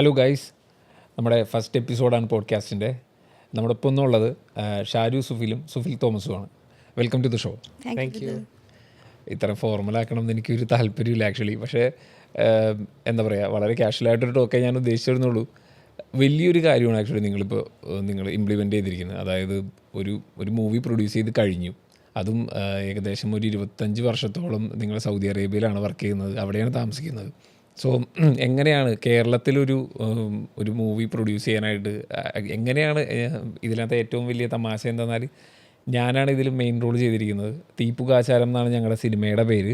Hello guys നമ്മുടെ first എപ്പിസോഡാണ് പോഡ്കാസ്റ്റിന്റെ നമ്മുടെ ഒപ്പം എന്നുള്ളത് ഷാരു സുഫിലും Sufil തോമസുമാണ് welcome to the show thank you ഇത്ര ഫോർമലാക്കണം എന്ന് എനിക്കൊരു താല്പര്യമില്ല ആക്ച്വലി പക്ഷേ എന്താ പറയുക വളരെ കാഷ്വലായിട്ടൊരു ടോക്കേ ഞാൻ ഉദ്ദേശിച്ചിരുന്നുള്ളൂ വലിയൊരു കാര്യമാണ് ആക്ച്വലി നിങ്ങളിപ്പോൾ നിങ്ങൾ ഇംപ്ലിമെന്റ് ചെയ്തിരിക്കുന്നത്. അതായത് ഒരു ഒരു മൂവി പ്രൊഡ്യൂസ് ചെയ്ത് കഴിഞ്ഞു. അതും ഏകദേശം ഒരു ഇരുപത്തഞ്ച് വർഷത്തോളം നിങ്ങൾ സൗദി അറേബ്യയിലാണ് വർക്ക് ചെയ്യുന്നത്. അവിടെയാണ് താമസിക്കുന്നത്. സോ എങ്ങനെയാണ് കേരളത്തിലൊരു ഒരു മൂവി പ്രൊഡ്യൂസ് ചെയ്യാനായിട്ട് എങ്ങനെയാണ് ഇതിനകത്ത് ഏറ്റവും വലിയ തമാശ എന്തെന്നാൽ ഞാനാണ് ഇതിൽ മെയിൻ റോൾ ചെയ്തിരിക്കുന്നത്. തീപ്പുകാചാരം എന്നാണ് ഞങ്ങളുടെ സിനിമയുടെ പേര്.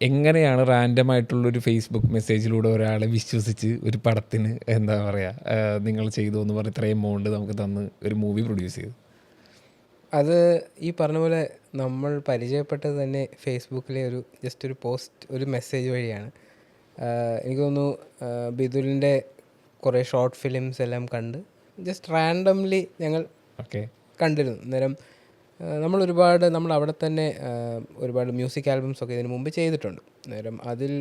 എങ്ങനെയാണ് റാൻഡം ആയിട്ടുള്ളൊരു ഫേസ്ബുക്ക് മെസ്സേജിലൂടെ ഒരാളെ വിശ്വസിച്ച് ഒരു പടത്തിന് എന്താ പറയുക നിങ്ങൾ ചെയ്തു എന്ന് പറഞ്ഞ് ഇത്രയും എമൗണ്ട് നമുക്ക് തന്ന് ഒരു മൂവി പ്രൊഡ്യൂസ് ചെയ്തു അത് ഈ പറഞ്ഞ പോലെ നമ്മൾ പരിചയപ്പെട്ടത് തന്നെ ഫേസ്ബുക്കിലെ ഒരു ജസ്റ്റ് ഒരു പോസ്റ്റ് ഒരു മെസ്സേജ് വഴിയാണ്. എനിക്ക് തോന്നുന്നു ബിദുലിന്റെ കുറേ ഷോർട്ട് ഫിലിംസ് എല്ലാം കണ്ട് ജസ്റ്റ് റാൻഡംലി ഞങ്ങൾ ഓക്കെ കണ്ടിരുന്നു. അന്നേരം നമ്മൾ ഒരുപാട് നമ്മൾ അവിടെ തന്നെ ഒരുപാട് മ്യൂസിക് ആൽബംസ് ഒക്കെ ഇതിനു മുമ്പ് ചെയ്തിട്ടുണ്ട്. അന്നേരം അതിൽ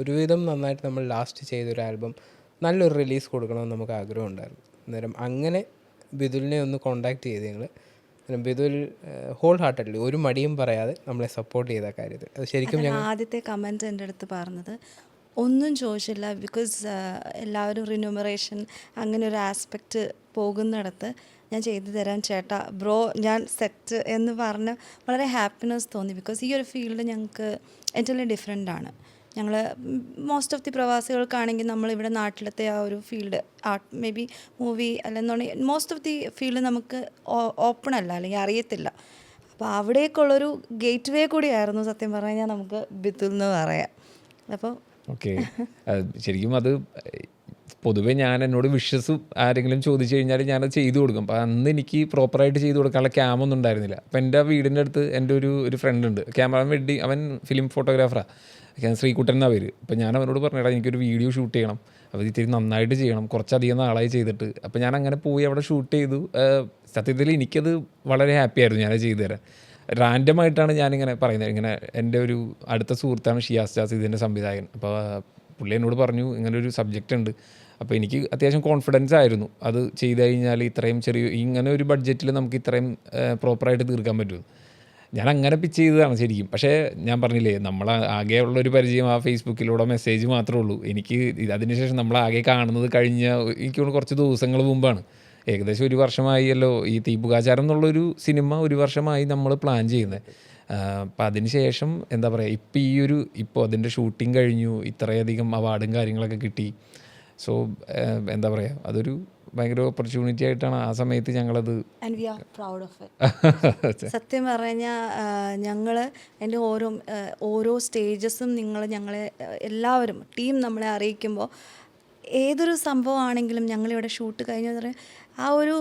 ഒരുവിധം നന്നായിട്ട് നമ്മൾ ലാസ്റ്റ് ചെയ്തൊരു ആൽബം നല്ലൊരു റിലീസ് കൊടുക്കണമെന്ന് നമുക്ക് ആഗ്രഹം ഉണ്ടായിരുന്നു അന്നേരം അങ്ങനെ ബിദുലിനെ ഒന്ന് കോണ്ടാക്ട് ചെയ്ത് ഞങ്ങൾ ബിദുൽ ഹോൾ ഹാർട്ടഡ്ലി ഒരു മടിയും പറയാതെ നമ്മളെ സപ്പോർട്ട് ചെയ്ത കാര്യത്തിൽ. അത് ശരിക്കും ഞാൻ ആദ്യത്തെ കമന്റ് എന്റെ അടുത്ത് പറഞ്ഞത് ഒന്നും ചോദിച്ചില്ല ബിക്കോസ് എല്ലാവരും റിന്യൂമറേഷൻ അങ്ങനെ ഒരു ആസ്പെക്റ്റ് പോകുന്നിടത്ത് ഞാൻ ചെയ്തു തരാം ചേട്ടാ ബ്രോ ഞാൻ സെറ്റ് എന്ന് പറഞ്ഞ് വളരെ ഹാപ്പിനെസ് തോന്നി. ബിക്കോസ് ഈ ഒരു ഫീൽഡ് ഞങ്ങൾക്ക് ഏറ്റവും ഡിഫറെന്റ് ആണ്. ഞങ്ങൾ മോസ്റ്റ് ഓഫ് ദി പ്രവാസികൾക്കാണെങ്കിൽ നമ്മളിവിടെ നാട്ടിലത്തെ ആ ഒരു field art maybe movie അല്ലെന്നുണ്ടെങ്കിൽ മോസ്റ്റ് ഓഫ് ദി ഫീൽഡ് നമുക്ക് ഓപ്പൺ അല്ല അല്ലെങ്കിൽ അറിയത്തില്ല. അപ്പോൾ അവിടേക്കുള്ളൊരു ഗേറ്റ് വേ കൂടിയായിരുന്നു സത്യം പറഞ്ഞു കഴിഞ്ഞാൽ നമുക്ക് ബിത്തുൽ എന്ന് പറയാം അപ്പോൾ ഓക്കെ ശരിക്കും അത് പൊതുവെ ഞാൻ എന്നോട് വിഷസ് ആരെങ്കിലും ചോദിച്ചു കഴിഞ്ഞാൽ ഞാനത് ചെയ്തു കൊടുക്കും. അപ്പം അന്ന് എനിക്ക് പ്രോപ്പറായിട്ട് ചെയ്തു കൊടുക്കാനുള്ള ക്യാമ ഒന്നും ഉണ്ടായിരുന്നില്ല. അപ്പം എന്റെ വീടിന്റെ അടുത്ത് എന്റെ ഒരു ഒരു ഫ്രണ്ട് ഉണ്ട്. ക്യാമറ വെഡ്ഡി അവൻ ഫിലിം ഫോട്ടോഗ്രാഫറാണ് ശ്രീകുട്ടൻ എന്നാ പേര്. അപ്പം ഞാൻ അവനോട് പറഞ്ഞിടാ എനിക്കൊരു വീഡിയോ ഷൂട്ട് ചെയ്യണം. അപ്പോൾ ഇത്തിരി നന്നായിട്ട് ചെയ്യണം. കുറച്ചധികം നാളായി ചെയ്തിട്ട്. അപ്പോൾ ഞാൻ അങ്ങനെ പോയി അവിടെ ഷൂട്ട് ചെയ്തു. സത്യത്തിൽ എനിക്കത് വളരെ ഹാപ്പി ആയിരുന്നു ഞാനത് ചെയ്തു തരാൻ. റാൻഡമായിട്ടാണ് ഞാനിങ്ങനെ പറയുന്നത്. ഇങ്ങനെ എന്റെ ഒരു അടുത്ത സുഹൃത്താണ് ഷിയാസ് ജാസ് ഇതിന്റെ സംവിധായകൻ. അപ്പോൾ പുള്ളി എന്നോട് പറഞ്ഞു ഇങ്ങനെ ഒരു സബ്ജക്റ്റ് ഉണ്ട്. അപ്പോൾ എനിക്ക് അത്യാവശ്യം കോൺഫിഡൻസ് ആയിരുന്നു. അത് ചെയ്തു കഴിഞ്ഞാൽ ഇത്രയും ചെറിയ ഇങ്ങനെ ഒരു ബഡ്ജറ്റിൽ നമുക്ക് ഇത്രയും പ്രോപ്പറായിട്ട് തീർക്കാൻ പറ്റും ഞാൻ അങ്ങനെ പിച്ച് ചെയ്തതാണ് ശരിക്കും. പക്ഷേ ഞാൻ പറഞ്ഞില്ലേ നമ്മൾ ആകെ ഉള്ളൊരു പരിചയം ആ ഫേസ്ബുക്കിലൂടെ മെസ്സേജ് മാത്രമേ ഉള്ളൂ. എനിക്ക് അതിനുശേഷം നമ്മൾ ആകെ കാണുന്നത് കഴിഞ്ഞ എനിക്ക് കുറച്ച് ദിവസങ്ങൾ മുമ്പാണ്. ഏകദേശം ഒരു വർഷമായല്ലോ. ഈ തീപുകാചാരം എന്നുള്ളൊരു സിനിമ ഒരു വർഷമായി നമ്മൾ പ്ലാൻ ചെയ്യുന്നത്. അപ്പം അതിന് ശേഷം എന്താ പറയുക ഇപ്പം ഈ ഒരു ഇപ്പോൾ അതിന്റെ ഷൂട്ടിംഗ് കഴിഞ്ഞു. ഇത്രയധികം അവാർഡും കാര്യങ്ങളൊക്കെ കിട്ടി. സോ എന്താ പറയുക അതൊരു ഭയങ്കര ഓപ്പർച്യൂണിറ്റി ആയിട്ടാണ് ആ സമയത്ത് ഞങ്ങളത് and we are proud of it സത്യം പറഞ്ഞാൽ ഞങ്ങൾ എന്റെ ഓരോ ഓരോ സ്റ്റേജസും നിങ്ങൾ ഞങ്ങളെ എല്ലാവരും ടീം നമ്മളെ അറിയിക്കുമ്പോൾ ഏതൊരു സംഭവമാണെങ്കിലും ഞങ്ങളിവിടെ ഷൂട്ട് കഴിഞ്ഞാൽ ആ ഒരു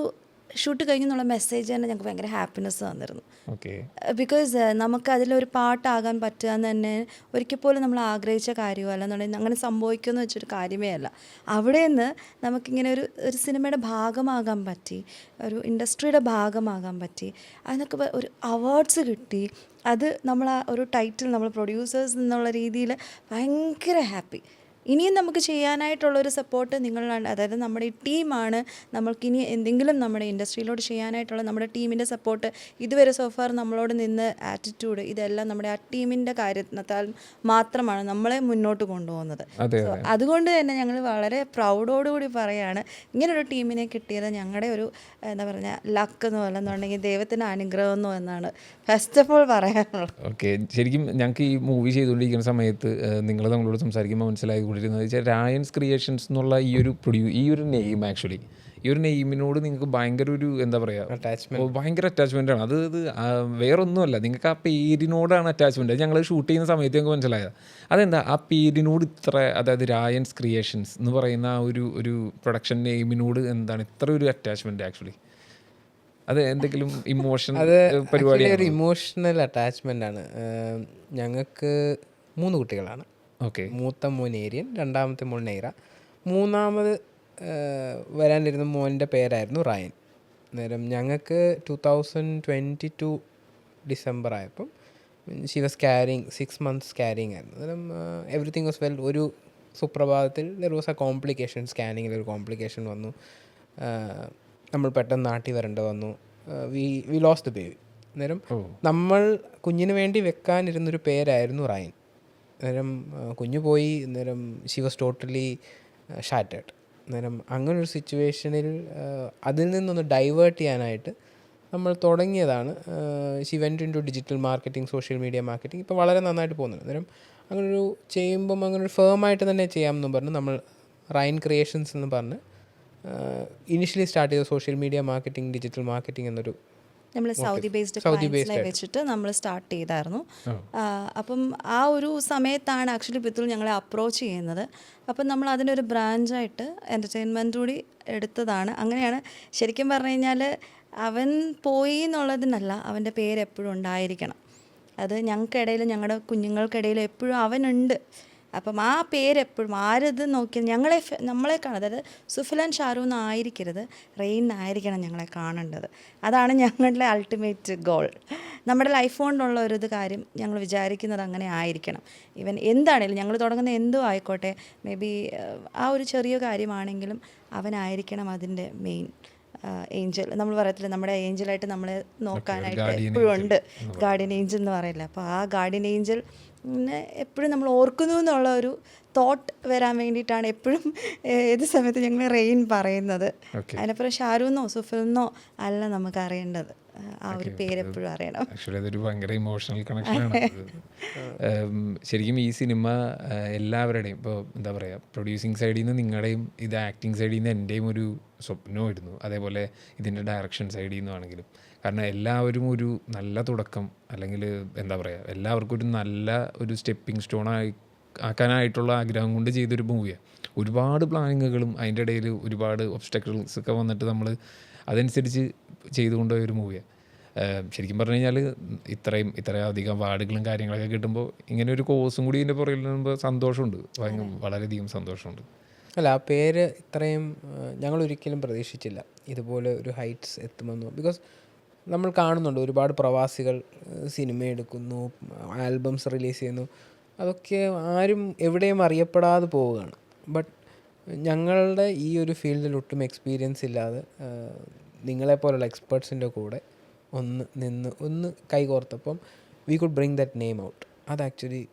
ഷൂട്ട് കഴിഞ്ഞെന്നുള്ള മെസ്സേജ് തന്നെ ഞങ്ങൾക്ക് ഭയങ്കര ഹാപ്പിനെസ് തന്നിരുന്നു. ബിക്കോസ് നമുക്ക് അതിലൊരു പാട്ടാകാൻ പറ്റുക എന്ന് തന്നെ ഒരിക്കൽ പോലും നമ്മൾ ആഗ്രഹിച്ച കാര്യമല്ല അല്ലെന്നുണ്ടെങ്കിൽ അങ്ങനെ സംഭവിക്കുമെന്ന് വെച്ചൊരു കാര്യമേ അല്ല. അവിടെ നിന്ന് നമുക്കിങ്ങനെ ഒരു ഒരു സിനിമയുടെ ഭാഗമാകാൻ പറ്റി ഒരു ഇൻഡസ്ട്രിയുടെ ഭാഗമാകാൻ പറ്റി അതിനൊക്കെ ഒരു അവാർഡ്സ് കിട്ടി. അത് നമ്മൾ ആ ഒരു ടൈറ്റിൽ നമ്മൾ പ്രൊഡ്യൂസേഴ്സ് എന്നുള്ള രീതിയിൽ ഭയങ്കര ഹാപ്പി ഇനിയും നമുക്ക് ചെയ്യാനായിട്ടുള്ളൊരു സപ്പോർട്ട് നിങ്ങളാണ്. അതായത് നമ്മുടെ ഈ ടീമാണ് നമ്മൾക്കിനി എന്തെങ്കിലും നമ്മുടെ ഇൻഡസ്ട്രിയിലോട്ട് ചെയ്യാനായിട്ടുള്ള നമ്മുടെ ടീമിന്റെ സപ്പോർട്ട് ഇതുവരെ സോഫാർ നമ്മളോട് നിന്ന് ആറ്റിറ്റ്യൂഡ് ഇതെല്ലാം നമ്മുടെ ആ ടീമിന്റെ കാര്യത്താൽ മാത്രമാണ് നമ്മളെ മുന്നോട്ട് കൊണ്ടുപോകുന്നത്. അതുകൊണ്ട് തന്നെ ഞങ്ങൾ വളരെ പ്രൗഡോടുകൂടി പറയാണ്. ഇങ്ങനൊരു ടീമിനെ കിട്ടിയത് ഞങ്ങളുടെ ഒരു എന്താ പറയുക ലക്ക് എന്ന് അല്ലെന്നുണ്ടെങ്കിൽ ദൈവത്തിന്റെ അനുഗ്രഹമെന്നോ എന്നാണ് ഫസ്റ്റ് ഓഫ് ഓൾ പറയാനുള്ളത്. ഓക്കെ ശരിക്കും ഞങ്ങൾക്ക് ഈ മൂവി ചെയ്തുകൊണ്ടിരിക്കുന്ന സമയത്ത് നിങ്ങൾ നമ്മളോട് സംസാരിക്കുമ്പോൾ മനസ്സിലായി കൊണ്ടിരുന്നത് വെച്ചാൽ രായൻസ് ക്രിയേഷൻസ് എന്നുള്ള ഈ ഒരു പ്രൊഡ്യൂ ഈ ഒരു നെയിം ആക്ച്വലി ഈ ഒരു നെയിമിനോട് നിങ്ങൾക്ക് ഭയങ്കര ഒരു എന്താ പറയുക അറ്റാച്ച്മെന്റ് ഭയങ്കര അറ്റാച്ച്മെന്റ് ആണ്. അത് ഇത് വേറൊന്നുമല്ല. നിങ്ങൾക്ക് ആ പേരിനോടാണ് അറ്റാച്ച്മെന്റ് ഞങ്ങൾ ഷൂട്ട് ചെയ്യുന്ന സമയത്ത് ഞങ്ങൾക്ക് മനസ്സിലായത് അതെന്താ? ആ പേരിനോട് ഇത്ര അതായത് രായൻസ് ക്രിയേഷൻസ് എന്ന് പറയുന്ന ആ ഒരു ഒരു പ്രൊഡക്ഷൻ നെയിമിനോട് എന്താണ് ഇത്ര ഒരു അറ്റാച്ച്മെന്റ് ആക്ച്വലി അത് എന്തെങ്കിലും ഇമോഷൻ പരിപാടി ഒരു ഇമോഷണൽ അറ്റാച്ച്മെന്റ് ആണ്. ഞങ്ങൾക്ക് മൂന്ന് കുട്ടികളാണ്. ഓക്കെ. മൂത്ത മോൻ ഏരിയൻ രണ്ടാമത്തെ മോൻ നെയ്റ. മൂന്നാമത് വരാനിരുന്ന മോന്റെ പേരായിരുന്നു റായൻ. നേരം ഞങ്ങൾക്ക് two thousand twenty two December ആയപ്പം she was carrying six months carrying ആയിരുന്നു. അന്നേരം എവറിത്തിങ് വാസ് വെൽ ഒരു സുപ്രഭാതത്തിൽ ദർ വാസ് എ കോംപ്ലിക്കേഷൻ സ്കാനിങ്ങിൽ ഒരു കോംപ്ലിക്കേഷൻ വന്നു. നമ്മൾ പെട്ടെന്ന് നാട്ടിൽ വരേണ്ട വന്നു. We we lose the baby അന്നേരം നമ്മൾ കുഞ്ഞിന് വേണ്ടി വെക്കാനിരുന്നൊരു പേരായിരുന്നു റയൻ. അന്നേരം കുഞ്ഞു പോയി അന്നേരം ഷി വാസ് ടോട്ടലി ഷാറ്റേഡ് അന്നേരം അങ്ങനെ ഒരു സിറ്റുവേഷനിൽ അതിൽ നിന്നൊന്ന് ഡൈവേർട്ട് ചെയ്യാനായിട്ട് നമ്മൾ തുടങ്ങിയതാണ്. She went into digital marketing social media marketing ഇപ്പോൾ വളരെ നന്നായിട്ട് പോകുന്നുണ്ട്. അന്നേരം അങ്ങനൊരു ചെയ്യുമ്പം അങ്ങനെ ഒരു ഫേമായിട്ട് തന്നെ ചെയ്യാമെന്നും പറഞ്ഞ് നമ്മൾ റൈൻ ക്രിയേഷൻസ് എന്ന് പറഞ്ഞ് ഇനിഷ്യലി സ്റ്റാർട്ട് ചെയ്ത social media marketing digital marketing എന്നൊരു നമ്മൾ സൗദി ബേസ്ഡ് ക്ലയൻസിനെ വെച്ചിട്ട് നമ്മൾ സ്റ്റാർട്ട് ചെയ്തായിരുന്നു. അപ്പം ആ ഒരു സമയത്താണ് ആക്ച്വലി പിത്തുൽ ഞങ്ങളെ അപ്രോച്ച് ചെയ്യുന്നത്. അപ്പം നമ്മൾ അതിനൊരു ബ്രാഞ്ചായിട്ട് എന്റർടൈൻമെന്റ് കൂടി എടുത്തതാണ്. അങ്ങനെയാണ് ശരിക്കും പറഞ്ഞു കഴിഞ്ഞാൽ അവൻ പോയി എന്നുള്ളതിനല്ല അവന്റെ പേര് എപ്പോഴും ഉണ്ടായിരിക്കണം. അത് ഞങ്ങൾക്കിടയിൽ ഞങ്ങളുടെ കുഞ്ഞുങ്ങൾക്കിടയിൽ എപ്പോഴും അവനുണ്ട്. അപ്പം ആ പേര് എപ്പോഴും ആരത് നോക്കി ഞങ്ങളെ നമ്മളെ കാണാം. അതായത് സുഫലൻ ഷാരൂ എന്നായിരിക്കരുത് റെയിൻ ആയിരിക്കണം ഞങ്ങളെ കാണേണ്ടത്. അതാണ് ഞങ്ങളുടെ അൾട്ടിമേറ്റ് ഗോൾ നമ്മുടെ ലൈഫ് കൊണ്ടുള്ള ഒരു ഇത് കാര്യം ഞങ്ങൾ വിചാരിക്കുന്നത് അങ്ങനെ ആയിരിക്കണം. ഇവൻ എന്താണെങ്കിലും ഞങ്ങൾ തുടങ്ങുന്ന എന്തും ആയിക്കോട്ടെ മേ ബി ആ ഒരു ചെറിയ കാര്യമാണെങ്കിലും അവനായിരിക്കണം അതിന്റെ മെയിൻ ഏഞ്ചൽ നമ്മൾ പറയത്തില്ല നമ്മുടെ ഏഞ്ചലായിട്ട് നമ്മളെ നോക്കാനായിട്ട് എപ്പോഴും ഉണ്ട്. ഗാർഡിയൻ ഏഞ്ചൽ എന്ന് പറയില്ല. അപ്പോൾ ആ ഗാർഡിയൻ ഏഞ്ചൽ എപ്പോഴും നമ്മൾ ഓർക്കുന്നു എന്നുള്ള ഒരു തോട്ട് വരാൻ വേണ്ടിയിട്ടാണ് എപ്പോഴും ഏത് സമയത്ത് ഞങ്ങൾ റെയിൻ പറയുന്നത്. അതിനപ്പുറം ഷാരൂന്നോ സുഫിൽന്നോ അല്ല നമുക്ക് അറിയേണ്ടത്. ആ ഒരു പേര് എപ്പോഴും അറിയണം. ആക്ച്വലി അതൊരു ഭയങ്കര ഇമോഷണൽ കണക്ഷനാണ് ശരിക്കും ഈ സിനിമ എല്ലാവരുടെയും ഇപ്പോൾ എന്താ പറയുക പ്രൊഡ്യൂസിങ് സൈഡിൽ നിന്ന് നിങ്ങളുടെയും ഇത് ആക്ടിങ് സൈഡിൽ നിന്ന് എന്റെയും ഒരു സ്വപ്നമായിരുന്നു അതേപോലെ ഇതിന്റെ ഡയറക്ഷൻ സൈഡിൽ നിന്നാണെങ്കിലും കാരണം എല്ലാവരും ഒരു നല്ല തുടക്കം അല്ലെങ്കിൽ എന്താ പറയുക എല്ലാവർക്കും ഒരു നല്ല ഒരു സ്റ്റെപ്പിംഗ് സ്റ്റോൺ ആയി ആക്കാനായിട്ടുള്ള ആഗ്രഹം കൊണ്ട് ചെയ്തൊരു മൂവിയാണ് ഒരുപാട് പ്ലാനിങ്ങുകളും അതിന്റെ ഇടയിൽ ഒരുപാട് ഒബ്സ്റ്റക്കിൾസ് ഒക്കെ വന്നിട്ട് നമ്മൾ അതനുസരിച്ച് ചെയ്തുകൊണ്ടുപോയ ഒരു മൂവിയാണ് ശരിക്കും പറഞ്ഞു കഴിഞ്ഞാൽ ഇത്രയും ഇത്രയും അധികം വാർഡുകളും കാര്യങ്ങളൊക്കെ കിട്ടുമ്പോൾ ഇങ്ങനെ ഒരു കോഴ്സും കൂടി ഇതിന്റെ പുറകിൽ നിന്നുമ്പോൾ സന്തോഷമുണ്ട്. വളരെയധികം സന്തോഷമുണ്ട്. അല്ല ആ പേര് ഇത്രയും ഞങ്ങൾ ഒരിക്കലും പ്രതീക്ഷിച്ചില്ല. ഇതുപോലെ ഒരു ഹൈറ്റ്സ് എത്തുമെന്നോ. ബിക്കോസ് നമ്മൾ കാണുന്നുണ്ട്. ഒരുപാട് പ്രവാസികൾ സിനിമ എടുക്കുന്നു ആൽബംസ് റിലീസ് ചെയ്യുന്നു. അതൊക്കെ ആരും എവിടെയും അറിയപ്പെടാതെ പോവുകയാണ്. ബട്ട് ഞങ്ങളുടെ ഈ ഒരു ഫീൽഡിൽ ഒട്ടും എക്സ്പീരിയൻസ് ഇല്ലാതെ നിങ്ങളെപ്പോലുള്ള എക്സ്പേർട്സിന്റെ കൂടെ ഒന്ന് നിന്ന് ഒന്ന് കൈകോർത്തപ്പം we could bring that name out അത് ആക്ച്വലി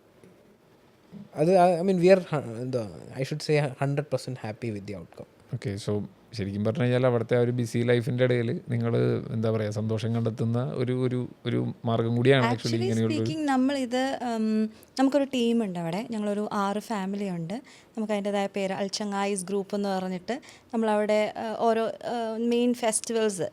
അത് ഐ മീൻ വി ആർ എന്താ I should say hundred percent happy with the outcome okay so ശരിക്കും പറഞ്ഞു കഴിഞ്ഞാൽ അവിടുത്തെ ആ ഒരു ബിസി ലൈഫിന്റെ ഇടയിൽ നിങ്ങൾ എന്താ പറയുക സന്തോഷം കണ്ടെത്തുന്ന ഒരു ഒരു ഒരു മാർഗം കൂടിയാണ് ആക്ച്വലി സ്പീക്കിംഗ് നമ്മളിത് നമുക്കൊരു ടീമുണ്ട് അവിടെ. ഞങ്ങളൊരു ആറ് ഫാമിലി ഉണ്ട്. നമുക്ക് അതിന്റെതായ പേര് അൽച്ചങ്ങായിസ് ഗ്രൂപ്പ് എന്ന് പറഞ്ഞിട്ട് നമ്മളവിടെ ഓരോ മെയിൻ ഫെസ്റ്റിവൽസ്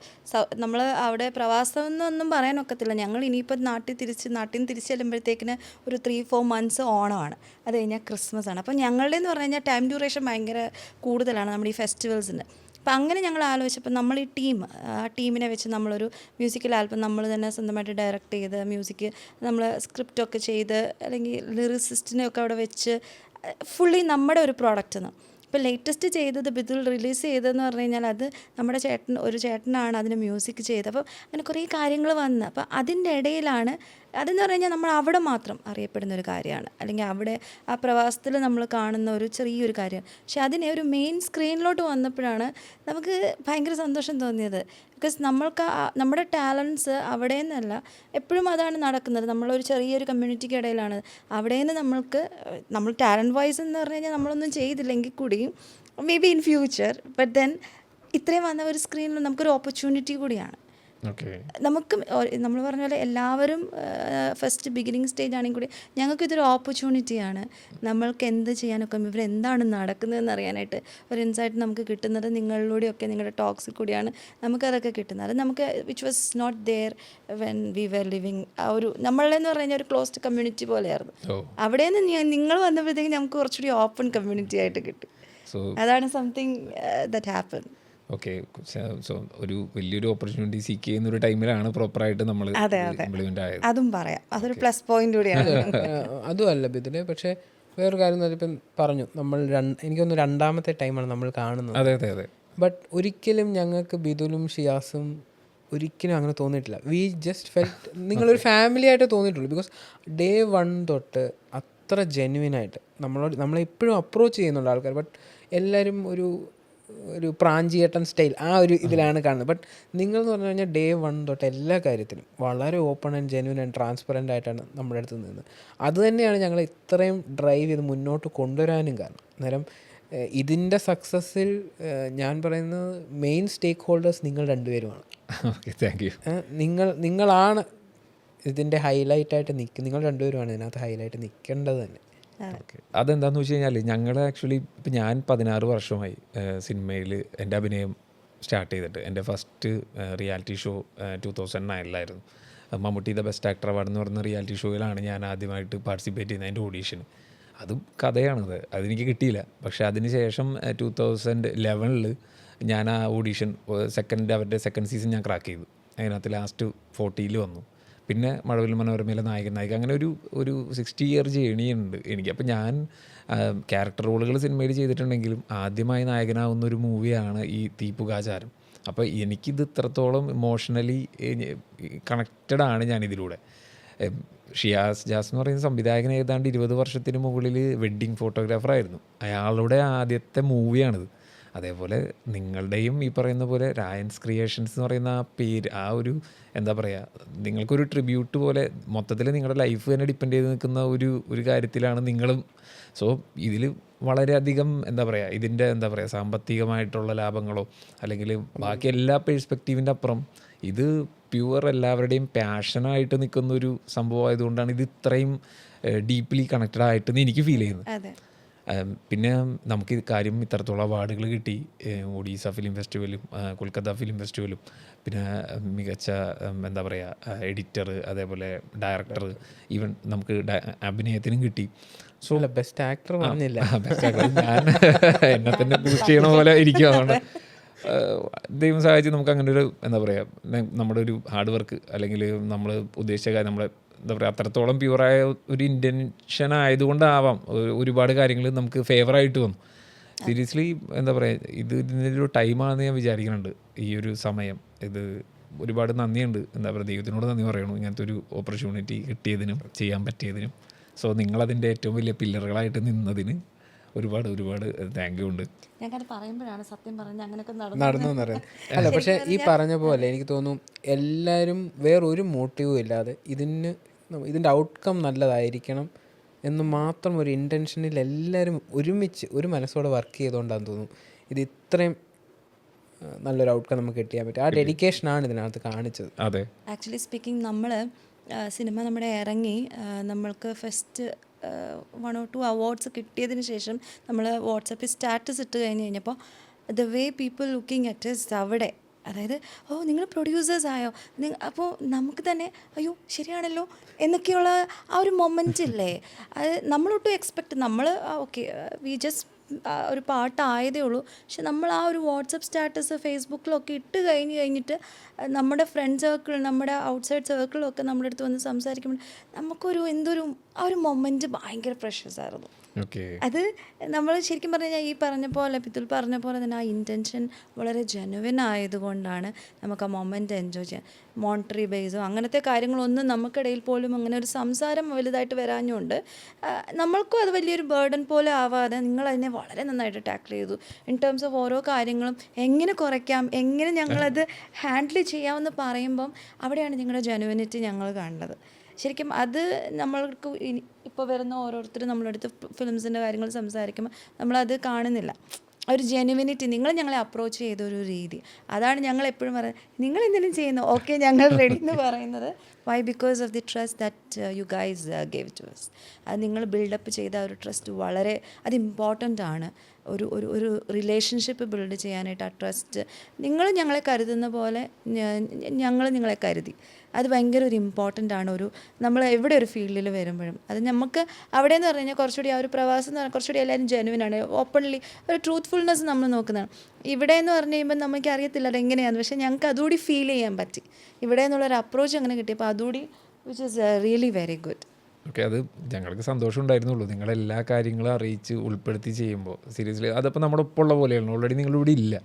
നമ്മൾ അവിടെ പ്രവാസം എന്നൊന്നും പറയാൻ ഒക്കത്തില്ല. ഞങ്ങൾ ഇനിയിപ്പോൾ നാട്ടിൽ തിരിച്ച് നാട്ടിൽ നിന്ന് തിരിച്ച് ചെല്ലുമ്പോഴത്തേക്കിന് ഒരു ത്രീ ഫോർ മന്ത്സ് ഓണമാണ്. അത് കഴിഞ്ഞാൽ ക്രിസ്മസ് ആണ് അപ്പോൾ ഞങ്ങളുടെ എന്ന് പറഞ്ഞു കഴിഞ്ഞാൽ ടൈം ഡ്യൂറേഷൻ ഭയങ്കര കൂടുതലാണ് നമ്മുടെ ഈ ഫെസ്റ്റിവൽസിന് അപ്പം അങ്ങനെ ഞങ്ങൾ ആലോചിച്ചപ്പോൾ നമ്മൾ ഈ ടീം ആ ടീമിനെ വെച്ച് നമ്മളൊരു മ്യൂസിക്കൽ ആൽബം നമ്മൾ തന്നെ സ്വന്തമായിട്ട് ഡയറക്റ്റ് ചെയ്ത് മ്യൂസിക് നമ്മൾ സ്ക്രിപ്റ്റൊക്കെ ചെയ്ത് അല്ലെങ്കിൽ ലിറിസിസ്റ്റിനെയൊക്കെ അവിടെ വെച്ച് ഫുള്ളി നമ്മുടെ ഒരു പ്രോഡക്റ്റ് എന്ന് ഇപ്പോൾ ലേറ്റസ്റ്റ് ചെയ്തത് ബിദുൽ റിലീസ് ചെയ്തതെന്ന് പറഞ്ഞു കഴിഞ്ഞാൽ അത് നമ്മുടെ ചേട്ടൻ ഒരു ചേട്ടനാണ് അതിന് മ്യൂസിക് ചെയ്തത്. അപ്പോൾ അങ്ങനെ കുറേ കാര്യങ്ങൾ വന്ന്. അപ്പോൾ അതിന്റെ ഇടയിലാണ് അതെന്ന് പറഞ്ഞു കഴിഞ്ഞാൽ നമ്മൾ അവിടെ മാത്രം അറിയപ്പെടുന്ന ഒരു കാര്യമാണ്. അല്ലെങ്കിൽ അവിടെ ആ പ്രവാസത്തിൽ നമ്മൾ കാണുന്ന ഒരു ചെറിയൊരു കാര്യം. പക്ഷെ അതിനെ ഒരു മെയിൻ സ്ക്രീനിലോട്ട് വന്നപ്പോഴാണ് നമുക്ക് ഭയങ്കര സന്തോഷം തോന്നിയത്. ബിക്കോസ് നമ്മൾക്ക് നമ്മുടെ ടാലൻസ് അവിടെ നിന്നല്ല എപ്പോഴും അതാണ് നടക്കുന്നത്. നമ്മളൊരു ചെറിയൊരു കമ്മ്യൂണിറ്റിക്ക് ഇടയിലാണ്. അവിടെ നിന്ന് നമ്മൾക്ക് നമ്മൾ ടാലന്റ് വൈസ് എന്ന് പറഞ്ഞു കഴിഞ്ഞാൽ നമ്മളൊന്നും ചെയ്തില്ലെങ്കിൽ കൂടിയും maybe in future but then ഇത്രയും വന്ന ഒരു സ്ക്രീനിൽ നമുക്കൊരു ഓപ്പർച്യൂണിറ്റി കൂടിയാണ്. നമുക്ക് നമ്മൾ പറഞ്ഞ പോലെ എല്ലാവരും ഫസ്റ്റ് ബിഗിനിങ് സ്റ്റേജ് ആണെങ്കിൽ കൂടി ഞങ്ങൾക്ക് ഇതൊരു ഓപ്പർച്യൂണിറ്റിയാണ് നമ്മൾക്ക് എന്ത് ചെയ്യാനൊക്കെ ഇവർ എന്താണ് നടക്കുന്നതെന്ന് അറിയാനായിട്ട് ഒരു ഇൻസൈറ്റ് നമുക്ക് കിട്ടുന്നത് നിങ്ങളിലൂടെയൊക്കെ നിങ്ങളുടെ ടോക്സിൽ കൂടിയാണ് നമുക്കതൊക്കെ കിട്ടുന്നത്. അത് നമുക്ക് which was not there when we were living ആ ഒരു നമ്മളെന്ന് പറഞ്ഞു കഴിഞ്ഞാൽ ഒരു ക്ലോസ്ഡ് കമ്മ്യൂണിറ്റി പോലെയായിരുന്നു. അവിടെ നിന്ന് നിങ്ങൾ വന്നപ്പോഴത്തേക്കും നമുക്ക് കുറച്ചുകൂടി ഓപ്പൺ കമ്മ്യൂണിറ്റി ആയിട്ട് കിട്ടി. അതാണ് something that happen okay so ഒരു വലിയൊരു ഓപ്പർച്യൂണിറ്റി സീക്ക് ചെയ്യുന്ന ഒരു ടൈമിലാണ് പ്രോപ്പറായിട്ട് നമ്മൾ ഇംപ്ലിമെന്റ് അതെ. ആയത് അതും. പറയാം. അതൊരു പ്ലസ് പോയിന്റ് കൂടിയാണ്. അതും അല്ല ബിദിൽ പക്ഷേ വേറൊരു കാര്യം ഇപ്പം പറഞ്ഞു നമ്മൾ രണ്ട് എനിക്കൊന്ന് രണ്ടാമത്തെ ടൈമാണ് നമ്മൾ കാണുന്നത്. അതെ അതെ അതെ. ബട്ട് ഒരിക്കലും ഞങ്ങൾക്ക് ബിദുലും ഷിയാസും ഒരിക്കലും അങ്ങനെ തോന്നിയിട്ടില്ല. വി ജസ്റ്റ് ഫെൽറ്റ് നിങ്ങളൊരു ഫാമിലി ആയിട്ട് തോന്നിയിട്ടുള്ളൂ. ബിക്കോസ് ഡേ വൺ തൊട്ട് അത്ര ജെന്വിനായിട്ട് നമ്മളോട് നമ്മളെപ്പോഴും അപ്രോച്ച് ചെയ്യുന്നുണ്ട് ആൾക്കാർ ബട്ട് എല്ലാവരും ഒരു ഒരു പ്രാഞ്ചിയേട്ടൻ സ്റ്റൈൽ ആ ഒരു ഇതിലാണ് കാണുന്നത്. ബട്ട് നിങ്ങൾ എന്ന് പറഞ്ഞു കഴിഞ്ഞാൽ ഡേ വൺ തൊട്ട് എല്ലാ കാര്യത്തിലും വളരെ open and genuine and transparent ആയിട്ടാണ് നമ്മുടെ അടുത്ത് നിന്ന്. അത് തന്നെയാണ് ഞങ്ങൾ ഇത്രയും ഡ്രൈവ് ചെയ്ത് മുന്നോട്ട് കൊണ്ടുവരാനും കാരണം. അന്നേരം ഇതിന്റെ സക്സസ്സിൽ ഞാൻ പറയുന്നത് മെയിൻ സ്റ്റേക്ക് ഹോൾഡേഴ്സ് നിങ്ങൾ രണ്ടുപേരുമാണ്. ഓക്കെ താങ്ക് യു നിങ്ങൾ നിങ്ങളാണ് ഇതിന്റെ ഹൈലൈറ്റായിട്ട് നിൽക്കുക നിങ്ങൾ രണ്ടുപേരുമാണ് ഇതിനകത്ത് ഹൈലൈറ്റ് നിൽക്കേണ്ടത് തന്നെ. അതെന്താണെന്ന് വെച്ച് കഴിഞ്ഞാൽ ഞങ്ങൾ ആക്ച്വലി ഇപ്പം ഞാൻ പതിനാറ് വർഷമായി സിനിമയിൽ എന്റെ അഭിനയം സ്റ്റാർട്ട് ചെയ്തിട്ട്. എന്റെ first reality show two thousand നയനിലായിരുന്നു Mammootty the best actor award എന്ന് പറയുന്ന റിയാലിറ്റി ഷോയിലാണ് ഞാൻ ആദ്യമായിട്ട് പാർട്ടിസിപ്പേറ്റ് ചെയ്യുന്നത് അതിന്റെ ഓഡീഷൻ അതും കഥയാണത്. അതെനിക്ക് കിട്ടിയില്ല. പക്ഷെ അതിന് ശേഷം ടു തൗസൻഡ് ലെവനിൽ ഞാൻ ആ ഓഡീഷൻ സെക്കൻഡ് അവരുടെ സെക്കൻഡ് സീസൺ ഞാൻ ക്രാക്ക് ചെയ്തു. അതിനകത്ത് ലാസ്റ്റ് ഫോർട്ടിയിൽ വന്നു. പിന്നെ മഴവിൽ മനോരമയിലെ നായകൻ നായിക അങ്ങനെ ഒരു ഒരു സിക്സ്റ്റി ഇയർ ജേണി ഉണ്ട് എനിക്ക്. അപ്പം ഞാൻ ക്യാരക്ടർ റോളുകൾ സിനിമയിൽ ചെയ്തിട്ടുണ്ടെങ്കിലും ആദ്യമായി നായകനാവുന്ന ഒരു മൂവിയാണ് ഈ തീപ്പുകാചാരം അപ്പോൾ എനിക്കിത് ഇത്രത്തോളം ഇമോഷണലി കണക്റ്റഡ് ആണ് ഞാൻ ഇതിലൂടെ. ഷിയാസ് ജാസ് എന്ന് പറയുന്ന സംവിധായകൻ ഏതാണ്ട് ഇരുപത് വർഷത്തിന് മുകളിൽ വെഡ്ഡിങ് ഫോട്ടോഗ്രാഫറായിരുന്നു അയാളുടെ ആദ്യത്തെ മൂവിയാണിത് അതേപോലെ നിങ്ങളുടെയും ഈ പറയുന്ന പോലെ രായൻസ് ക്രിയേഷൻസ് എന്ന് പറയുന്ന ആ പേര് ആ ഒരു എന്താ പറയുക നിങ്ങൾക്കൊരു ട്രിബ്യൂട്ട് പോലെ മൊത്തത്തിൽ നിങ്ങളുടെ ലൈഫ് തന്നെ ഡിപ്പെൻഡ് ചെയ്ത് നിൽക്കുന്ന ഒരു ഒരു കാര്യത്തിലാണ് നിങ്ങളും. സോ ഇതിൽ വളരെയധികം എന്താ പറയുക ഇതിന്റെ എന്താ പറയുക സാമ്പത്തികമായിട്ടുള്ള ലാഭങ്ങളോ അല്ലെങ്കിൽ ബാക്കി എല്ലാ പേഴ്സ്പെക്റ്റീവിന്റെ അപ്പുറം ഇത് പ്യുവർ എല്ലാവരുടെയും പാഷനായിട്ട് നിൽക്കുന്ന ഒരു സംഭവം ആയതുകൊണ്ടാണ് ഇത് ഇത്രയും ഡീപ്ലി കണക്റ്റഡ് ആയിട്ടെന്ന് എനിക്ക് ഫീൽ ചെയ്യുന്നത്. പിന്നെ നമുക്ക് ഈ കാര്യം ഇത്രത്തോളം അവാർഡുകൾ കിട്ടി. ഒഡീസ ഫിലിം ഫെസ്റ്റിവലും കൊൽക്കത്ത ഫിലിം ഫെസ്റ്റിവലും പിന്നെ മികച്ച എന്താ പറയുക എഡിറ്റർ അതേപോലെ ഡയറക്ടർ ഈവൻ നമുക്ക് അഭിനയത്തിനും കിട്ടി. സോ ബെസ്റ്റ് ആക്ടർ വന്നില്ല. ഞാൻ എന്നെ തന്നെ ബൂസ്റ്റ് ചെയ്യണ പോലെ ഇരിക്കുകയാണ് ദൈവം സഹായിച്ച് നമുക്ക് അങ്ങനെ ഒരു എന്താ പറയുക നമ്മുടെ ഒരു ഹാർഡ് വർക്ക് അല്ലെങ്കിൽ നമ്മൾ ഉദ്ദേശിച്ച കാര്യം നമ്മളെ എന്താ പറയുക അത്രത്തോളം പ്യുവറായ ഒരു ഇന്റൻഷൻ ആയതുകൊണ്ടാവാം ഒരു- ഒരുപാട് കാര്യങ്ങൾ നമുക്ക് ഫേവറായിട്ട് വന്നു. സീരിയസ്ലി എന്താ പറയുക ഇത് ഇതിന്റെ ടൈമാണെന്ന് ഞാൻ വിചാരിക്കുന്നുണ്ട് ഈ ഒരു സമയം. ഇത് ഒരുപാട് നന്ദിയുണ്ട്. എന്താ പറയുക ദൈവത്തിനോട് നന്ദി പറയണു ഇങ്ങനത്തെ ഒരു ഓപ്പർച്യൂണിറ്റി കിട്ടിയതിനും ചെയ്യാൻ പറ്റിയതിനും. സോ നിങ്ങളതിന്റെ ഏറ്റവും വലിയ പില്ലറുകളായിട്ട് നിന്നതിന് ഒരുപാട് ഒരുപാട് താങ്ക് യു ഉണ്ട്. പറയുമ്പോഴാണ് സത്യം പറഞ്ഞ് അങ്ങനെയൊക്കെ നടന്നു എന്നറിയാം അല്ല പക്ഷേ ഈ പറഞ്ഞ പോലെ എനിക്ക് തോന്നും എല്ലാവരും വേറൊരു മോട്ടീവും ഇല്ലാതെ ഇതിന് ഇതിന്റെ ഔട്ട്കം നല്ലതായിരിക്കണം എന്ന് മാത്രം ഒരു ഇന്റൻഷനിൽ എല്ലാവരും ഒരുമിച്ച് ഒരു മനസ്സോടെ വർക്ക് ചെയ്തുകൊണ്ടാന്ന് തോന്നുന്നു. ഇത് ഇത്രയും നല്ലൊരു ഔട്ട്കം നമുക്ക് കിട്ടിയാൻ പറ്റും. ആ ഡെഡിക്കേഷൻ ആണ് ഇതിനകത്ത് കാണിച്ചത്. അതെ. ആക്ച്വലി സ്പീക്കിംഗ് നമ്മൾ സിനിമ നമ്മുടെ ഇറങ്ങി നമ്മൾക്ക് first one or two awards കിട്ടിയതിന് ശേഷം നമ്മൾ വാട്സപ്പിൽ സ്റ്റാറ്റസ് ഇട്ട് കഴിഞ്ഞ് കഴിഞ്ഞപ്പോൾ the way people looking at അവിടെ അതായത് ഓ നിങ്ങൾ പ്രൊഡ്യൂസേഴ്സ് ആയോ? അപ്പോൾ നമുക്ക് തന്നെ അയ്യോ ശരിയാണല്ലോ എന്നൊക്കെയുള്ള ആ ഒരു മൊമെന്റ് ഇല്ലേ? അത് നമ്മളൊട്ടും എക്സ്പെക്ട് നമ്മൾ ഓക്കെ വി ജസ്റ്റ് ഒരു പാട്ടായതേ ഉള്ളൂ. പക്ഷെ നമ്മൾ ആ ഒരു വാട്സപ്പ് സ്റ്റാറ്റസ് ഫേസ്ബുക്കിലൊക്കെ ഇട്ട് കഴിഞ്ഞ് കഴിഞ്ഞിട്ട് നമ്മുടെ ഫ്രണ്ട് സർക്കിൾ നമ്മുടെ ഔട്ട്സൈഡ് സർക്കിളൊക്കെ നമ്മുടെ അടുത്ത് വന്ന് സംസാരിക്കുമ്പോൾ നമുക്കൊരു എന്തൊരു ആ ഒരു മൊമെന്റ് ഭയങ്കര ആയിരുന്നു അത് നമ്മൾ ശരിക്കും പറഞ്ഞു കഴിഞ്ഞാൽ ഈ പറഞ്ഞ പോലെ പിത്തുൽ പറഞ്ഞ പോലെ തന്നെ ആ ഇന്റൻഷൻ വളരെ ജെനുവിൻ ആയതുകൊണ്ടാണ് നമുക്ക് ആ മൊമെന്റ് എൻജോയ് ചെയ്യാൻ. മോണിറ്ററി ബേസോ അങ്ങനത്തെ കാര്യങ്ങളൊന്നും നമുക്കിടയിൽ പോലും അങ്ങനെ ഒരു സംസാരം വലുതായിട്ട് വരാഞ്ഞുകൊണ്ട് നമ്മൾക്കും അത് വലിയൊരു ബേർഡൻ പോലെ ആവാതെ നിങ്ങൾ അതിനെ വളരെ നന്നായിട്ട് ടാക്കിൾ ചെയ്തു. ഇൻ ടേംസ് ഓഫ് ഓരോ കാര്യങ്ങളും എങ്ങനെ കുറയ്ക്കാം എങ്ങനെ ഞങ്ങളത് ഹാൻഡിൽ ചെയ്യാമെന്ന് പറയുമ്പം അവിടെയാണ് നിങ്ങളുടെ ജെനുവിനിറ്റി ഞങ്ങൾ കാണുന്നത് ശരിക്കും അത് നമ്മൾക്ക് ഇനി ഇപ്പോൾ വരുന്ന ഓരോരുത്തരും നമ്മളടുത്ത് ഫിലിംസിന്റെ കാര്യങ്ങൾ സംസാരിക്കുമ്പോൾ നമ്മളത് കാണുന്നില്ല. ഒരു ജെനുവിനിറ്റി നിങ്ങൾ ഞങ്ങളെ അപ്രോച്ച് ചെയ്ത ഒരു രീതി. അതാണ് ഞങ്ങൾ എപ്പോഴും പറയുന്നത് നിങ്ങൾ എന്തെങ്കിലും ചെയ്യുന്നു? ഓക്കെ ഞങ്ങൾ റെഡി എന്ന് പറയുന്നത്. Why because of the trust that you guys gave to us. അത് നിങ്ങൾ ബിൽഡപ്പ് ചെയ്ത ആ ഒരു ട്രസ്റ്റ് വളരെ അത് ഇമ്പോർട്ടന്റ് ആണ്. ഒരു ഒരു ഒരു റിലേഷൻഷിപ്പ് ബിൽഡ് ചെയ്യാനായിട്ട് ആ ട്രസ്റ്റ് നിങ്ങൾ ഞങ്ങളെ കരുതുന്ന പോലെ ഞങ്ങൾ നിങ്ങളെ കരുതി. അത് ഭയങ്കര ഒരു ഇമ്പോർട്ടന്റ് ആണ് ഒരു നമ്മൾ എവിടെ ഒരു ഫീൽഡിൽ വരുമ്പോഴും. അത് നമുക്ക് അവിടെ എന്ന് പറഞ്ഞു കഴിഞ്ഞാൽ കുറച്ചുകൂടി ആ ഒരു പ്രവാസം എന്ന് പറഞ്ഞാൽ കുറച്ചുകൂടി എല്ലാവരും ജെനുവിൻ ആണ്. ഓപ്പൺലി ഒരു ട്രൂത്ത്ഫുൾനെസ് നമ്മൾ നോക്കുന്നതാണ്. ഇവിടെ എന്ന് പറഞ്ഞു കഴിയുമ്പോൾ നമുക്ക് അറിയത്തില്ല അത് എങ്ങനെയാണ് പക്ഷേ ഞങ്ങൾക്ക് അതുകൂടി ഫീൽ ചെയ്യാൻ പറ്റി. ഇവിടെ നിന്നുള്ളൊരു അപ്രോച്ച് അങ്ങനെ കിട്ടിയപ്പോൾ അതുകൂടി which is really very good okay അത് ഞങ്ങൾക്ക് സന്തോഷം ഉണ്ടായിരുന്നുള്ളൂ. നിങ്ങളെല്ലാ കാര്യങ്ങളും അറിയിച്ച് ഉൾപ്പെടുത്തി ചെയ്യുമ്പോൾ. സീരിയസ്ലി അതപ്പോൾ നമ്മുടെ ഒപ്പമുള്ള പോലെയാണ് ഓൾറെഡി നിങ്ങളിവിടെ ഇല്ല.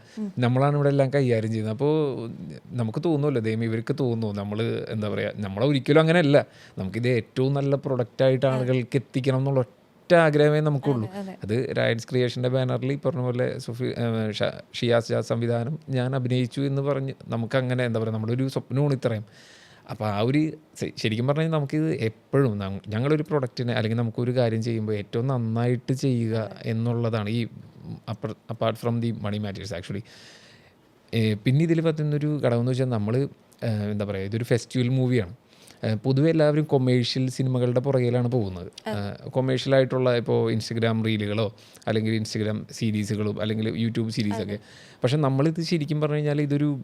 നമ്മളാണ് ഇവിടെ എല്ലാം കൈകാര്യം ചെയ്യുന്നത്. അപ്പോൾ നമുക്ക് തോന്നുമല്ലോ ദൈവം ഇവർക്ക് തോന്നുന്നു. നമ്മൾ എന്താ പറയുക നമ്മളെ ഒരിക്കലും അങ്ങനെയല്ല. നമുക്കിത് ഏറ്റവും നല്ല പ്രൊഡക്റ്റായിട്ട് ആളുകൾക്ക് എത്തിക്കണം എന്നുള്ള ഒറ്റ ആഗ്രഹമേ നമുക്കുള്ളൂ. അത് റൈഡ്സ് ക്രിയേഷന്റെ ബാനറിൽ ഈ പറഞ്ഞ പോലെ സുഫി ഷിയാസ് ജാസ് സംവിധാനം ഞാൻ അഭിനയിച്ചു എന്ന് പറഞ്ഞ് നമുക്കങ്ങനെ എന്താ പറയുക നമ്മുടെ ഒരു സ്വപ്നമാണ് ഇത്രയും. അപ്പോൾ ആ ഒരു ശരിക്കും പറഞ്ഞാൽ നമുക്കിത് എപ്പോഴും ഞങ്ങളൊരു പ്രൊഡക്റ്റിനെ അല്ലെങ്കിൽ നമുക്കൊരു കാര്യം ചെയ്യുമ്പോൾ ഏറ്റവും നന്നായിട്ട് ചെയ്യുക എന്നുള്ളതാണ് ഈ apart from the money matters actually പിന്നെ ഇതിൽ പറ്റുന്നൊരു ഘടകം എന്ന് വെച്ചാൽ നമ്മൾ എന്താ പറയുക ഇതൊരു ഫെസ്റ്റിവൽ മൂവിയാണ് പൊതുവെ എല്ലാവരും കൊമേഴ്ഷ്യൽ സിനിമകളുടെ പുറകിലാണ് പോകുന്നത്. കൊമേഴ്ഷ്യലായിട്ടുള്ള ഇപ്പോൾ ഇൻസ്റ്റഗ്രാം റീലുകളോ അല്ലെങ്കിൽ ഇൻസ്റ്റഗ്രാം സീരീസുകളും അല്ലെങ്കിൽ യൂട്യൂബ് സീരീസൊക്കെ പക്ഷെ നമ്മളിത് ശരിക്കും പറഞ്ഞു കഴിഞ്ഞാൽ ഇതൊരു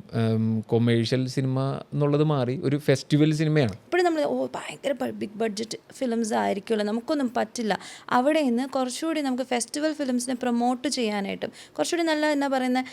കൊമേഴ്ഷ്യൽ സിനിമ എന്നുള്ളത് മാറി ഒരു ഫെസ്റ്റിവൽ സിനിമയാണ് ഇപ്പോഴും നമ്മൾ ഓ ഭയങ്കര ബിഗ് ബഡ്ജറ്റ് ഫിലിംസ് ആയിരിക്കുമല്ലോ. നമുക്കൊന്നും പറ്റില്ല. അവിടെ നിന്ന് കുറച്ചുകൂടി നമുക്ക് ഫെസ്റ്റിവൽ ഫിലിംസിനെ പ്രൊമോട്ട് ചെയ്യാനായിട്ടും കുറച്ചുകൂടി നല്ല എന്താ പറയുന്ന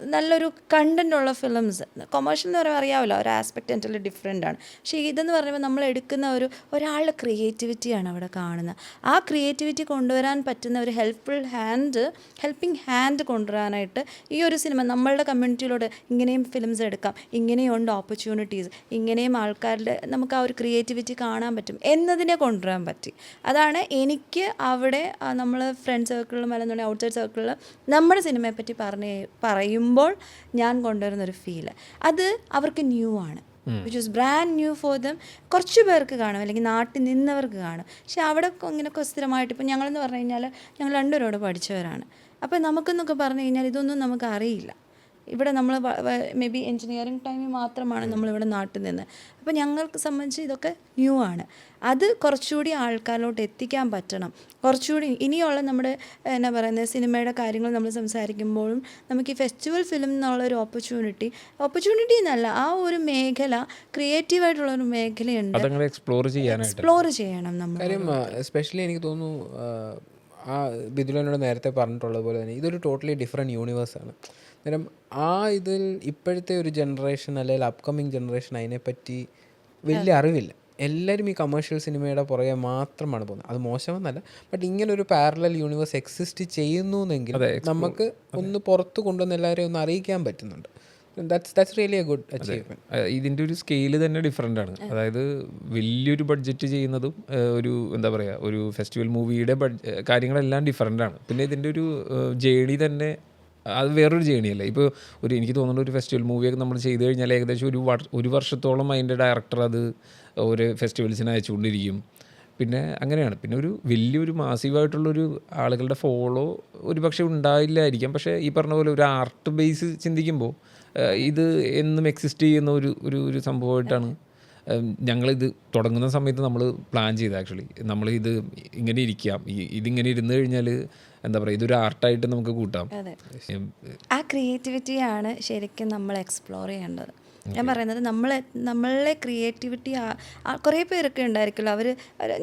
നല്ലൊരു കണ്ടന്റ് ഉള്ള ഫിലിംസ് കൊമേഴ്ഷ്യൽ എന്ന് പറയുമ്പോൾ അറിയാമല്ലോ ഒരു ആസ്പെക്റ്റ് എന്റെ ഡിഫറെന്റ് ആണ്. പക്ഷേ ഇതെന്ന് പറയുമ്പോൾ നമ്മൾ എടുക്കുന്ന ഒരു ഒരാളുടെ ക്രിയേറ്റിവിറ്റിയാണ് അവിടെ കാണുന്നത്. ആ ക്രിയേറ്റിവിറ്റി കൊണ്ടുവരാൻ പറ്റുന്ന ഒരു ഹെൽപ്ഫുൾ ഹാൻഡ് ഹെൽപ്പിംഗ് ഹാൻഡ് കൊണ്ടുവരാനായിട്ട് ഈ സിനിമ നമ്മളുടെ കമ്മ്യൂണിറ്റിയിലൂടെ ഇങ്ങനെയും ഫിലിംസ് എടുക്കാം ഇങ്ങനെയുണ്ട് ഓപ്പർച്യൂണിറ്റീസ് ഇങ്ങനെയും ആൾക്കാരുടെ നമുക്ക് ആ ഒരു ക്രിയേറ്റിവിറ്റി കാണാൻ പറ്റും എന്നതിനെ കൊണ്ടുവരാൻ പറ്റി. അതാണ് എനിക്ക് അവിടെ നമ്മൾ ഫ്രണ്ട് സർക്കിളിലും അല്ലെന്നുണ്ടെങ്കിൽ ഔട്ട്സൈഡ് സർക്കിളിലും നമ്മുടെ സിനിമയെപ്പറ്റി പറഞ്ഞ് പറയുമ്പോൾ ഞാൻ കൊണ്ടുവരുന്നൊരു ഫീൽ അത് അവർക്ക് ന്യൂ ആണ്. Which is brand new for them കുറച്ച് പേർക്ക് കാണും അല്ലെങ്കിൽ നാട്ടിൽ നിന്നവർക്ക് കാണും. പക്ഷെ അവിടെ ഇങ്ങനെ സ്ഥിരമായിട്ട് ഇപ്പം ഞങ്ങളെന്ന് പറഞ്ഞു കഴിഞ്ഞാൽ ഞങ്ങൾ രണ്ടുപേരോട് പഠിച്ചവരാണ്. അപ്പോൾ നമുക്കെന്നൊക്കെ പറഞ്ഞു കഴിഞ്ഞാൽ ഇതൊന്നും നമുക്ക് അറിയില്ല. ഇവിടെ നമ്മൾ മേ ബി എൻജിനീയറിംഗ് ടൈമിൽ മാത്രമാണ് നമ്മളിവിടെ നാട്ടിൽ നിന്ന്. അപ്പോൾ ഞങ്ങൾക്ക് സംബന്ധിച്ച് ഇതൊക്കെ ന്യൂ ആണ്. അത് കുറച്ചുകൂടി ആൾക്കാരിലോട്ട് എത്തിക്കാൻ പറ്റണം. കുറച്ചുകൂടി ഇനിയുള്ള നമ്മുടെ എന്നാ പറയുന്നത് സിനിമയുടെ കാര്യങ്ങൾ നമ്മൾ സംസാരിക്കുമ്പോഴും നമുക്ക് ഈ ഫെസ്റ്റിവൽ ഫിലിം എന്നുള്ള ഒരു ഓപ്പർച്യൂണിറ്റി ഓപ്പർച്യൂണിറ്റി എന്നല്ല ആ ഒരു മേഖല ക്രിയേറ്റീവായിട്ടുള്ള ഒരു മേഖലയുണ്ട്. എക്സ്പ്ലോർ ചെയ്യാനായിട്ട്. എക്സ്പ്ലോർ ചെയ്യണം നമ്മൾ കാര്യം എസ്പെഷ്യലി എനിക്ക് തോന്നുന്നു ആ, ആ ബിദുലനോട് നേരത്തെ പറഞ്ഞിട്ടുള്ളത് പോലെ തന്നെ ഇതൊരു ടോട്ടലി ഡിഫറെന്റ് യൂണിവേഴ്സാണ് അന്നേരം ആ ഇതിൽ ഇപ്പോഴത്തെ ഒരു ജനറേഷൻ അല്ലെങ്കിൽ അപ്കമിങ് ജനറേഷൻ അതിനെപ്പറ്റി വലിയ അറിവില്ല. എല്ലാവരും ഈ കമേഴ്ഷ്യൽ സിനിമയുടെ പുറകെ മാത്രമാണ് പോകുന്നത്. അത് മോശമെന്നല്ല. ബട്ട് ഇങ്ങനെ ഒരു പാരലൽ യൂണിവേഴ്സ് എക്സിസ്റ്റ് ചെയ്യുന്നു എന്നെങ്കിൽ നമുക്ക് ഒന്ന് പുറത്ത് കൊണ്ടുവന്ന് എല്ലാവരെയും ഒന്ന് അറിയിക്കാൻ പറ്റുന്നുണ്ട്. That's that's really a good ഇതിന്റെ ഒരു സ്കെയിൽ തന്നെ ഡിഫറെന്റ് ആണ്. അതായത് വലിയൊരു ബഡ്ജറ്റ് ചെയ്യുന്നതും ഒരു എന്താ പറയുക ഒരു ഫെസ്റ്റിവൽ മൂവിയുടെ കാര്യങ്ങളെല്ലാം ഡിഫറെന്റ് ആണ്. പിന്നെ ഇതിന്റെ ഒരു ജേണി തന്നെ അത് വേറൊരു ജേണിയല്ലേ. ഇപ്പോൾ ഒരു എനിക്ക് തോന്നുന്ന ഒരു ഫെസ്റ്റിവൽ മൂവിയൊക്കെ നമ്മൾ ചെയ്ത് കഴിഞ്ഞാൽ ഏകദേശം ഒരു ഒരു വർഷത്തോളം അതിന്റെ ഡയറക്ടർ അത് ഒരു ഫെസ്റ്റിവൽസിന് അയച്ചുകൊണ്ടിരിക്കും. പിന്നെ അങ്ങനെയാണ്. പിന്നെ ഒരു വലിയൊരു മാസീവായിട്ടുള്ളൊരു ആളുകളുടെ ഫോളോ ഒരു പക്ഷേ ഉണ്ടായില്ലായിരിക്കാം. പക്ഷേ ഈ പറഞ്ഞ പോലെ ഒരു ആർട്ട് ബേസ് ചിന്തിക്കുമ്പോൾ ഇത് എന്നും എക്സിസ്റ്റ് ചെയ്യുന്ന ഒരു ഒരു സംഭവമായിട്ടാണ്. ഞങ്ങളിത് തുടങ്ങുന്ന സമയത്ത് നമ്മൾ പ്ലാൻ ചെയ്ത് ആക്ച്വലി നമ്മൾ ഇത് ഇങ്ങനെ ഇരിക്കാം. ഇതിങ്ങനെ ഇരുന്ന് കഴിഞ്ഞാൽ എന്താ പറയുക ഇതൊരു ആർട്ടായിട്ട് നമുക്ക് കൂട്ടാം. ആ ക്രിയേറ്റിവിറ്റിയാണ് ശരിക്കും നമ്മൾ എക്സ്പ്ലോർ ചെയ്യേണ്ടത്. ഞാൻ പറയുന്നത് നമ്മളെ നമ്മളെ ക്രിയേറ്റിവിറ്റി കുറേ പേരൊക്കെ ഉണ്ടായിരിക്കുമല്ലോ. അവർ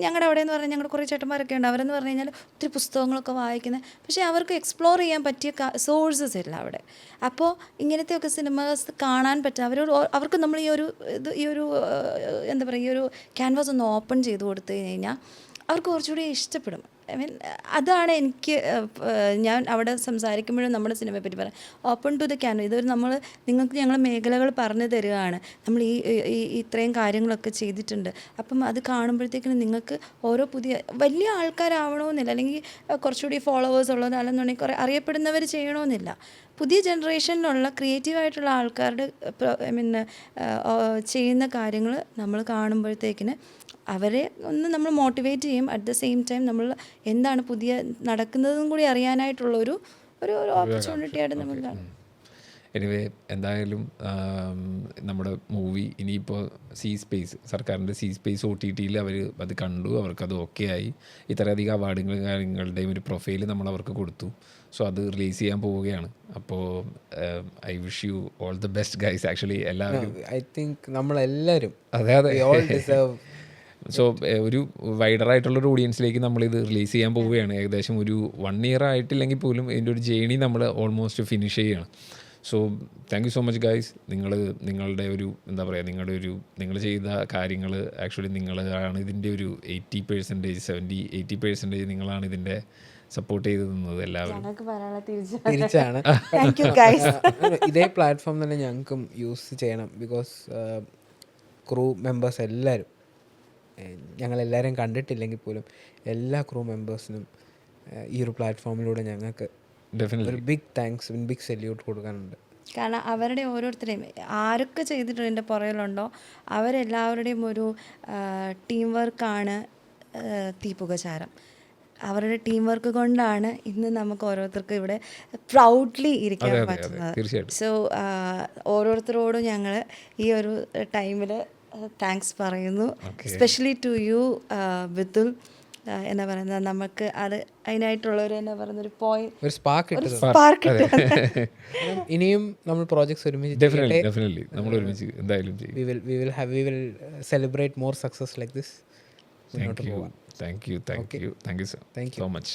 ഞങ്ങളുടെ അവിടെ എന്ന് പറഞ്ഞാൽ ഞങ്ങളുടെ കുറേ ചേട്ടന്മാരൊക്കെ ഉണ്ട്. അവരെന്ന് പറഞ്ഞു കഴിഞ്ഞാൽ ഒത്തിരി പുസ്തകങ്ങളൊക്കെ വായിക്കുന്നത് പക്ഷേ അവർക്ക് എക്സ്പ്ലോർ ചെയ്യാൻ പറ്റിയ സോഴ്സസ് ഇല്ല അവിടെ. അപ്പോൾ ഇങ്ങനത്തെയൊക്കെ സിനിമാസ് കാണാൻ പറ്റുക അവരോട് അവർക്ക് നമ്മൾ ഈ ഒരു ഇത് ഈ ഒരു എന്താ പറയുക ഈ ഒരു ക്യാൻവാസ് ഒന്ന് ഓപ്പൺ ചെയ്ത് കൊടുത്തു കഴിഞ്ഞ് കഴിഞ്ഞാൽ അവർക്ക് കുറച്ചുകൂടി ഇഷ്ടപ്പെടും. ഐ മീൻ അതാണ് എനിക്ക് ഞാൻ അവിടെ സംസാരിക്കുമ്പോഴും നമ്മുടെ സിനിമയെ പറ്റി പറയാം. ഓപ്പൺ ടു ദ ക്യാൻ ഇതൊരു നമ്മൾ നിങ്ങൾക്ക് ഞങ്ങൾ മേഖലകൾ പറഞ്ഞു തരികയാണ്. നമ്മൾ ഈ ഇത്രയും കാര്യങ്ങളൊക്കെ ചെയ്തിട്ടുണ്ട്. അപ്പം അത് കാണുമ്പോഴത്തേക്കിനും നിങ്ങൾക്ക് ഓരോ പുതിയ വലിയ ആൾക്കാരാവണമെന്നില്ല. അല്ലെങ്കിൽ കുറച്ചുകൂടി ഫോളോവേഴ്സ് ഉള്ളത് അല്ലെന്നുണ്ടെങ്കിൽ കുറേ അറിയപ്പെടുന്നവർ ചെയ്യണമെന്നില്ല. പുതിയ ജനറേഷനിലുള്ള ക്രിയേറ്റീവായിട്ടുള്ള ആൾക്കാരുടെ ഐ മീൻ ചെയ്യുന്ന കാര്യങ്ങൾ നമ്മൾ കാണുമ്പോഴത്തേക്കിന് അവരെ ഒന്ന് നമ്മൾ മോട്ടിവേറ്റ് ചെയ്യും. അറ്റ് ദ സെയിം ടൈം നമ്മൾ എന്താണ് പുതിയ നടക്കുന്നതും കൂടി അറിയാനായിട്ടുള്ള ഒരു ഒരു ഓപ്പർച്യൂണിറ്റി ആയിട്ട് നമ്മൾ കാണും. എനിവേ എന്തായാലും നമ്മുടെ മൂവി ഇനിയിപ്പോൾ സി സ്പേസ് സർക്കാരിന്റെ സി സ്പേസ് ഒ ടി ടിയിൽ അവർ അത് കണ്ടു. അവർക്കത് ഓക്കെ ആയി. ഇത്രയധികം അവാർഡുകളും കാര്യങ്ങളുടെയും ഒരു പ്രൊഫൈൽ നമ്മൾ അവർക്ക് കൊടുത്തു. സോ അത് റിലീസ് ചെയ്യാൻ പോവുകയാണ്. അപ്പോൾ I wish you all the best guys actually എല്ലാവരും ഐ തിങ്ക് നമ്മളെല്ലാവരും അതെ അതെ. ഓൾ ഡിസേർവ് സോ ഒരു വൈഡർ ആയിട്ടുള്ള ഒരു ഓഡിയൻസിലേക്ക് നമ്മളിത് റിലീസ് ചെയ്യാൻ പോവുകയാണ്. ഏകദേശം ഒരു വൺ ഇയർ ആയിട്ടില്ലെങ്കിൽ പോലും ഇതിന്റെ ഒരു ജേണി നമ്മൾ ഓൾമോസ്റ്റ് ഫിനിഷ് ചെയ്യുകയാണ് so thank you so much guys നിങ്ങൾ നിങ്ങളുടെ ഒരു എന്താ പറയുക നിങ്ങളുടെ ഒരു നിങ്ങൾ ചെയ്ത കാര്യങ്ങൾ ആക്ച്വലി നിങ്ങളാണ് ഇതിന്റെ ഒരു eighty percentage seventy eighty percentage നിങ്ങളാണ് ഇതിന്റെ സപ്പോർട്ട് ചെയ്ത് നിന്നത് എല്ലാവരും. തിരിച്ചാണ്. ഇതേ പ്ലാറ്റ്ഫോം തന്നെ ഞങ്ങൾക്കും യൂസ് ചെയ്യണം. ബിക്കോസ് ക്രൂ മെമ്പേഴ്സ് എല്ലാവരും. ഞങ്ങളെല്ലാവരും കണ്ടിട്ടില്ലെങ്കിൽ പോലും എല്ലാ ക്രൂ മെമ്പേഴ്സിനും ഈ ഒരു പ്ലാറ്റ്ഫോമിലൂടെ ഞങ്ങൾക്ക് ഡെഫിനറ്റ്ലി ഒരു ബിഗ് താങ്ക്സ് ബിഗ് സല്യൂട്ട് കൊടുക്കാനുണ്ട്. കാരണം അവരുടെ ഓരോരുത്തരെയും ആരൊക്കെ ചെയ്തിട്ടുണ്ട് എന്റെ പുറകിലുണ്ടോ അവരെല്ലാവരുടെയും ഒരു ടീം വർക്കാണ് തീപുകചാരം അവരുടെ ടീം വർക്ക് കൊണ്ടാണ് ഇന്ന് നമുക്ക് ഓരോരുത്തർക്കും ഇവിടെ പ്രൗഡ്ലി ഇരിക്കാൻ പറ്റുന്നത്. സോ ഓരോരുത്തരോടും ഞങ്ങൾ ഈ ഒരു ടൈമിൽ താങ്ക്സ് പറയുന്നു. സ്പെഷ്യലി ടു യു ബിത്തുൽ എന്നാ പറയുന്നത് നമുക്ക് അത് അതിനായിട്ടുള്ള ഒരു എന്നാ പറയുന്ന ഒരു പോയിന്റ് ഒരു സ്പാർക്ക് സ്പാർക്ക് ഇനിയും നമ്മൾ പ്രോജക്ട്സ് ഒരുമിച്ച് ഡെഫിനറ്റ്ലി ഡെഫിനറ്റ്ലി നമ്മൾ ഒരുമിച്ച് എന്തായാലും ചെയ്യും. We will we will have we will celebrate more success like this thank you thank you thank you thank you so much